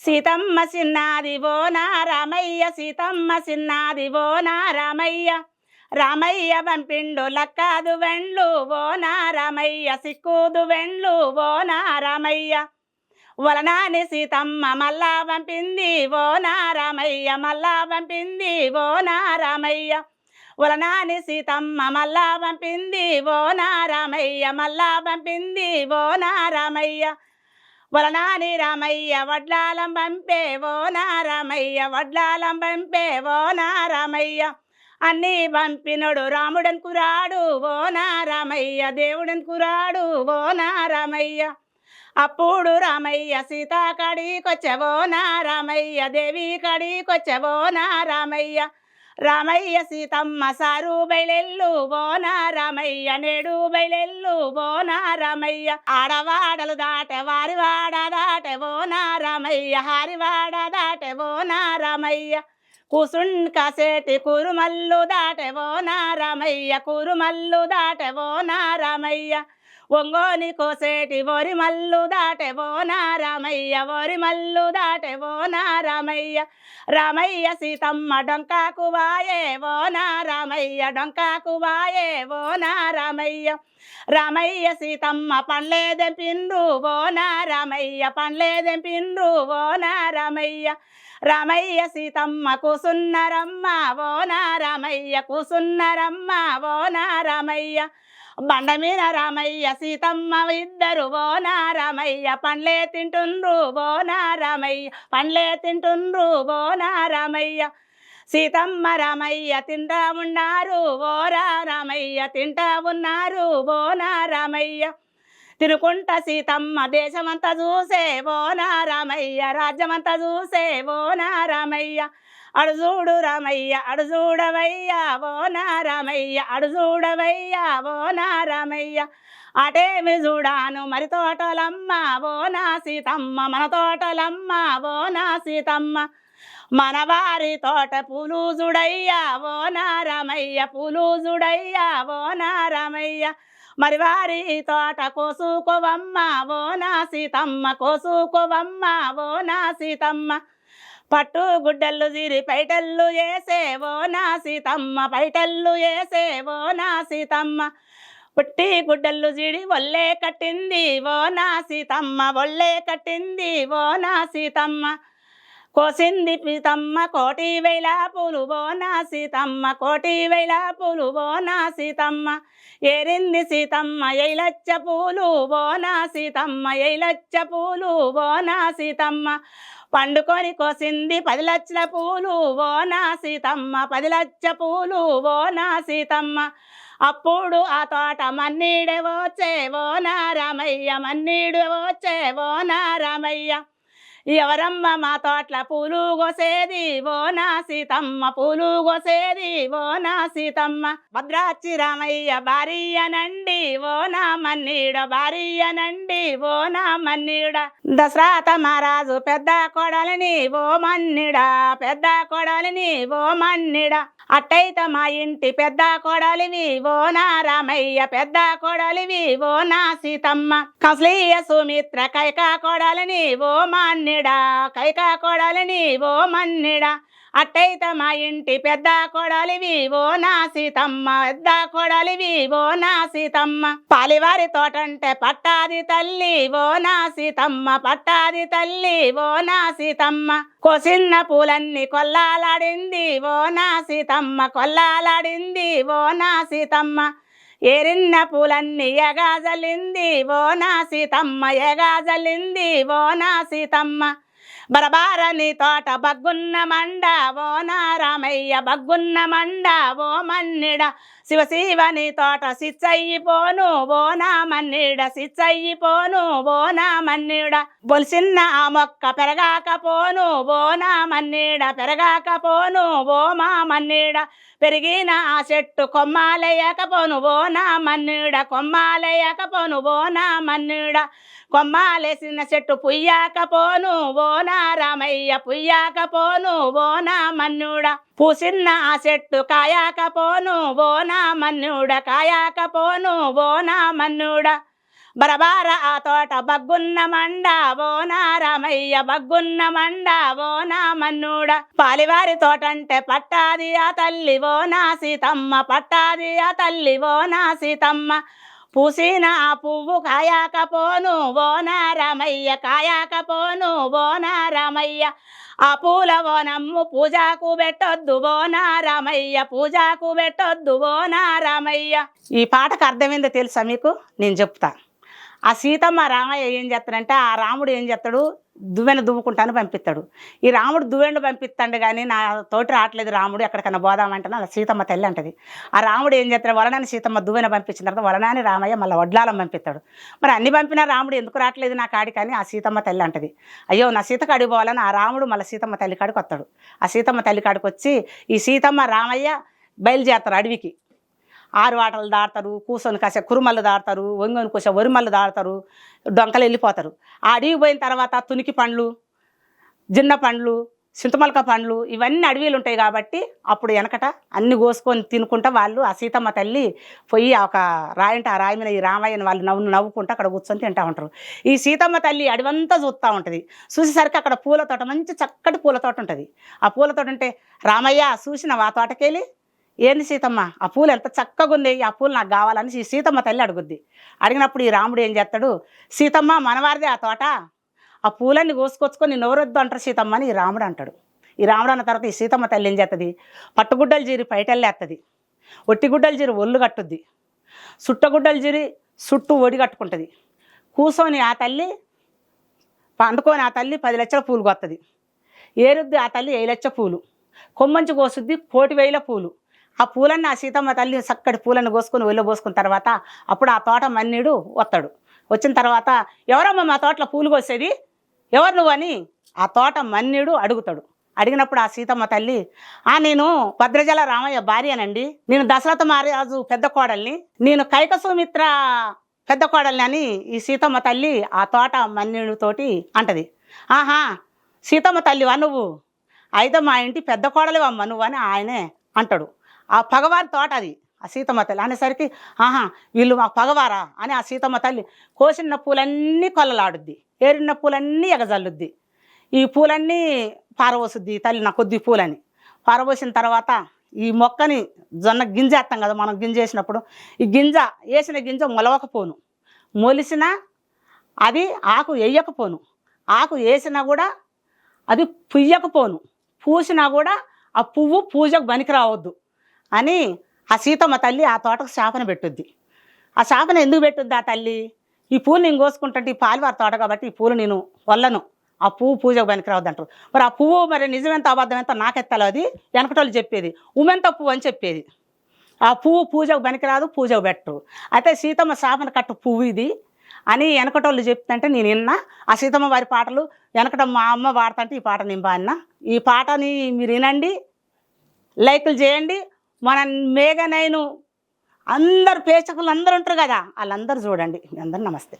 సీతమ్మ సిన్నాది ఓ నా రామయ్య సీతమ్మ సిన్నాది ఓ నా రామయ్య రామయ్య పంపిండు లక్కాదు వెండ్లు ఓ నా రామయ్య సిక్కుదు వెండ్లు ఓ నా రామయ్య వలనాని సీతమ్మ మల్లా పంపింది ఓ నా రామయ్య మల్లా పంపింది ఓ నా రామయ్య వలనాని సీతమ్మ మల్లా పంపింది ఓ నా రామయ్య మల్లా పంపింది ఓ నా రామయ్య వలనాని రామయ్య వడ్లాలం పంపేవో నారామయ్య వడ్లాలం పంపేవో నారామయ్య. అన్నీ పంపినడు రాముడన్ కురాడు ఓ నారామయ్య దేవుడన్ కురాడు ఓ నారామయ్య. అప్పుడు రామయ్య సీతా కడీకొచ్చవో నారామయ్య దేవి కడీకొచ్చవో నారామయ్య. రామయ్య సీతమ్మ సారు బయలెల్లు బోన రామయ్య నేడు బయలెల్లు బోన రామయ్య ఆడవాడలు దాటె వారి వాడ దాటె రామయ్య హారివాడ దాటె బోన రామయ్య కూసున్ కాసేటి కురుమల్లు దాటెవో బోన రామయ్య కురుమల్లు దాటెవో బోన రామయ్య ఒంగోని కోసేటి ఓరి మల్లు దాటెవో నా రామయ్య ఓరి మల్లు దాటెవో నా రామయ్య. రామయ్య సీతమ్మ డొంకాకు వాయేవో రామయ్య డొంకాకు వాయేవో ఓ రామయ్య. రామయ్య సీతమ్మ పండ్లే దెంపిండ్రు ఓ నా రామయ్య పండ్లే ఓ రామయ్య. రామయ్య సీతమ్మ కూసున్నరమ్మ ఓ రామయ్య కూసున్నరమ్మ ఓ రామయ్య. బండ మీద రామయ్య సీతమ్మ ఇద్దరు బోనా రామయ్య పండ్లే తింటుండ్రు బోనా రామయ్య పండ్లే తింటుండ్రు బోనా రామయ్య. సీతమ్మ రామయ్య తింటా ఉన్నారు ఓరా రామయ్య తింటా ఉన్నారు బోనా రామయ్య. తినుకుంట సీతమ్మ దేశమంతా చూసే ఓ రామయ్య రాజ్యమంతా చూసే ఓ రామయ్య. అడుజూడు రామయ్య అడుజూడవయ్యా ఓ నారామయ్య అడుజూడవయ్యా అడు ఓ నారామయ్య. అటేమి చూడాను మరి తోటలమ్మ ఓ నా సీతమ్మ మన తోటలమ్మ ఓ నా సీతమ్మ. మన వారి తోట పూలు చూడయ్యా ఓ నారామయ్య పూలు చూడయ్యా ఓ నారామయ్య. మరి వారి తోట కోసుకోవమ్మ ఓ నా సీతమ్మ కోసుకోవమ్మ ఓ నా సీతమ్మ. పట్టు గుడ్డలు ziరి పైటల్లు వేసే నా సీతమ్మ పైటల్లు వేసే నా సీతమ్మ. పుట్టి గుడ్డలు జిడి ఒళ్ళే కట్టింది ఓ నా సీతమ్మ ఒళ్ళే కట్టింది ఓ నా సీతమ్మ. కోసింది ప్రీతమ్మ కోటి వేల పూలు ఓ నా సీతమ్మ కోటి వేల పూలు ఓ నా సీతమ్మ. ఏరింది సీతమ్మ ఎయిలచ్చ పూలు బోనా సీతమ్మ ఎయిలచ్చ పూలు బోనా సీతమ్మ. పండుకొని కోసింది పది లక్షల పూలు ఓ సీతమ్మ పది లక్ష పూలు ఓ సీతమ్మ. అప్పుడు ఆ తోట మన్నీడే వచ్చే ఓ రామయ్య మన్నీడు వచ్చే రామయ్య. ఎవరమ్మ మా తోట్ల పూలు గోసేది ఓ నా సీతమ్మ పూలు గోసేది ఓ నా సీతమ్మ. భద్రాచి రామయ్య భార్యనండి ఓ నా మన్నీడ భార్యనండి ఓ నా మన్నీడ. దశరథ మహారాజు పెద్ద కొడలిని ఓ మన్నిడ పెద్ద కొడలిని ఓ మన్నిడ. అట్టయిత మా ఇంటి పెద్ద కొడలివి ఓ నా రామయ్య పెద్ద కొడలివి ఓ నా సీతమ్మ. కసలీయ సుమిత్ర కైక కొడలిని ఓ మన్నిడా కైకా కొడలిని ఓ మన్నిడా. అట్టయిత మా ఇంటి పెద్ద కొడలివి ఓ నా సీతమ్మ పెద్ద కొడలివి ఓ నా సీతమ్మ. పాలివారి తోటంటే పట్టాది తల్లి ఓ నా సీతమ్మ పట్టాది తల్లి ఓ నా సీతమ్మ. కోసిన్న పూలన్నీ కొల్లాలాడింది ఓ నా సీతమ్మ కొల్లాలాడింది ఓ నా సీతమ్మ. ఎరిన్న పూలన్నీ ఎగాజలింది ఓ నా సీతమ్మ ఎగాజలింది ఓ నా సీతమ్మ. బరబారని తోట బగ్గున్న మండ ఓ నా రామయ్య బగ్గున్న మండ ఓ మన్నిడ శివ శివని తోట సిచ్చయ్యిపోను పోను నా మన్నిడ సిచ్చయ్యిపోను ఓ నా మన్నిడ బొలిసిన్న ఆ మొక్క పెరగాకపోను పోను బోనా మన్నిడ పెరగాకపోను పోను మా మన్నిడ పెరిగిన ఆ చెట్టు కొమ్మాలేయకపోను ఓనా మన్నిడ కొమ్మాలేయకపోను బోనా మన్నిడ కొమ్మాలేసిన చెట్టు పుయ్యాకపోను ఓ రామయ్య పుయ్యాకపోను ఓ మన్నుడా పూసిన్న ఆ చెట్టు కాయాకపోను ఓ నా మన్నుడ కాయాకపోను ఓ నా మన్నుడ. బరబార ఆ తోట బగ్గున్న మండ ఓనా రామయ్య బగ్గున్న మండ ఓనా మన్నుడ. పాలివారి తోట అంటే పట్టాది ఆ తల్లి ఓనా సీతమ్మ పట్టాది ఆ తల్లి ఓనా సీతమ్మ. పూసిన ఆ పువ్వు కాయాకపోను ఓనా రామయ్య కాయాకపోను ఓనా రామయ్య. ఆ పూల ఓనమ్ము పూజాకు పెట్టొద్దు బోనా రామయ్య పూజాకు పెట్టొద్దు బోనా రామయ్య ఈ పాటకు అర్థమైందో తెలుసా మీకు? నేను చెప్తాను ఆ సీతమ్మ రామయ్య ఏం చేస్తాడంటే ఆ రాముడు ఏం చేస్తాడు? దువ్వెన దువ్వుకుంటాను పంపిస్తాడు. ఈ రాముడు దువ్వెండు పంపిస్తాడు కానీ నా తోటి రావట్లేదు రాముడు ఎక్కడికైనా పోదామంటే అలా సీతమ్మ తల్లి అంటది. ఆ రాముడు ఏం చేస్తాడు? వలనాన్ని సీతమ్మ దువ్వెన పంపించిన తర్వాత వలనాన్ని రామయ్య మళ్ళీ వడ్లాలం పంపిస్తాడు. మరి అన్ని పంపినా రాముడు ఎందుకు రావట్లేదు నా కాడి కానీ ఆ సీతమ్మ తల్లి అంటది. అయ్యో నా సీత కాడికి పోవాలని ఆ రాముడు మళ్ళీ సీతమ్మ తల్లి కాడికి వస్తాడు. ఆ సీతమ్మ తల్లి కాడికి వచ్చి ఈ సీతమ్మ రామయ్య బయలుదేరతారు అడవికి. ఆరు ఆటలు దాడతారు కూర్చొని కాసే కురుమల్లు దాడతారు ఒంగొని కూసే ఒరిమల్లు దాడతారు డొంకలు వెళ్ళిపోతారు. ఆ అడవికి పోయిన తర్వాత తునికి పండ్లు జిన్న పండ్లు చింతమలక పండ్లు ఇవన్నీ అడవిలు ఉంటాయి కాబట్టి అప్పుడు వెనకట అన్ని కోసుకొని తినుకుంటా వాళ్ళు ఆ సీతమ్మ తల్లి పోయి ఒక రాయంట ఆ రాయి మీద ఈ రామయ్యని వాళ్ళు నవ్వు నవ్వుకుంటూ అక్కడ కూర్చొని తింటా ఉంటారు. ఈ సీతమ్మ తల్లి అడవంతా చూస్తూ ఉంటుంది. చూసేసరికి అక్కడ పూల తోట మంచి చక్కటి పూల తోట ఉంటుంది. ఆ పూల తోట అంటే రామయ్య చూసిన ఆ తోటకెళ్ళి ఏంది సీతమ్మ? ఆ పూలు ఎంత చక్కగా ఉంది ఆ పూలు నాకు కావాలని సీతమ్మ తల్లి అడుగుద్ది. అడిగినప్పుడు ఈ రాముడు ఏం చేస్తాడు? సీతమ్మ మనవారిదే ఆ తోట. ఆ పూలన్నీ కోసుకొచ్చుకొని నోరొద్దు అంటారు సీతమ్మ అని ఈ రాముడు అంటాడు. ఈ రాముడు అన్న తర్వాత ఈ సీతమ్మ తల్లి ఏం చేస్తుంది పట్టుగుడ్డలు జీరి పైటెళ్ళేస్తుంది ఒట్టిగుడ్డలు జీరి ఒళ్ళు కట్టుద్ది. సుట్టగుడ్డలు జీరి సుట్టు ఒడి కట్టుకుంటుంది. కూర్చొని ఆ తల్లి పండుకొని ఆ తల్లి పది లక్షల పూలు కొత్తది. ఏరుద్ది ఆ తల్లి ఏ లక్ష పూలు. కొమ్మంచి కోసుద్ది కోటి వేల పూలు. ఆ పూలన్నీ ఆ సీతమ్మ తల్లి చక్కటి పూలను కోసుకొని ఒళ్ళో పోసుకున్న తర్వాత అప్పుడు ఆ తోట మన్నీడు వస్తాడు వచ్చిన తర్వాత ఎవరమ్మా మా తోటలో పూలు కోసేది? ఎవరు నువ్వు అని ఆ తోట మన్నీడు అడుగుతాడు. అడిగినప్పుడు ఆ సీతమ్మ తల్లి ఆ నేను భద్రజల రామయ్య భార్యనండి. నేను దశరథ మహారాజు పెద్ద కోడల్ని. నేను కైక సుమిత్ర పెద్ద కోడల్ని అని ఈ సీతమ్మ తల్లి ఆ తోట మన్నీడుతోటి అంటది. ఆహా సీతమ్మ తల్లివా నువ్వు? అయితే మా ఇంటి పెద్ద కోడలివా అమ్మ నువ్వు అని ఆయనే అంటాడు. ఆ పగవారి తోట అది ఆ సీతమ్మ తల్లి. అనేసరికి ఆహా వీళ్ళు మాకు పగవారా? అని ఆ సీతమ్మ తల్లి కోసిన పూలన్నీ కొల్లలాడుద్ది. ఏరిన పూలన్నీ ఎగజల్లుద్ది. ఈ పూలన్నీ పారవోసుద్ది తల్లి నా కొద్ది పూలని. పారబోసిన తర్వాత ఈ మొక్కని జొన్న గింజ వేస్తాం కదా మనం గింజ వేసినప్పుడు ఈ గింజ వేసిన గింజ మొలవకపోను. మొలిసిన అది ఆకు వేయకపోను. ఆకు వేసినా కూడా అది పుయ్యకపోను. పూసినా కూడా ఆ పువ్వు పూజకు పనికి రావద్దు అని ఆ సీతమ్మ తల్లి ఆ తోటకు శాపన పెట్టుద్ది. ఆ శాపన ఎందుకు పెట్టుద్ది ఆ తల్లి? ఈ పూలు నేను కోసుకుంటుంటే ఈ పాలివారి తోట కాబట్టి ఈ పూలు నేను వల్లను. ఆ పువ్వు పూజకు పనికిరావద్దు అంటారు. మరి ఆ పువ్వు మరి నిజమెంత అబద్ధం ఎంత నాకెత్తలో అది? వెనకటోళ్ళు చెప్పేది. ఉమెంత పువ్వు అని చెప్పేది. ఆ పువ్వు పూజకు పనికిరాదు పూజకు పెట్టరు. అయితే సీతమ్మ శాపన కట్టు పువ్వు ఇది అని వెనకటోళ్ళు చెప్తుంటే నేను విన్నా. ఆ సీతమ్మ వారి పాటలు వెనకట మా అమ్మ పాడుతుంటే ఈ పాట నేను పాడినా. ఈ పాటని మీరు వినండి లైకులు చేయండి. మన మేఘనైను అందరు ప్రేక్షకులు అందరు ఉంటారు కదా వాళ్ళందరూ చూడండి. అందరు నమస్తే.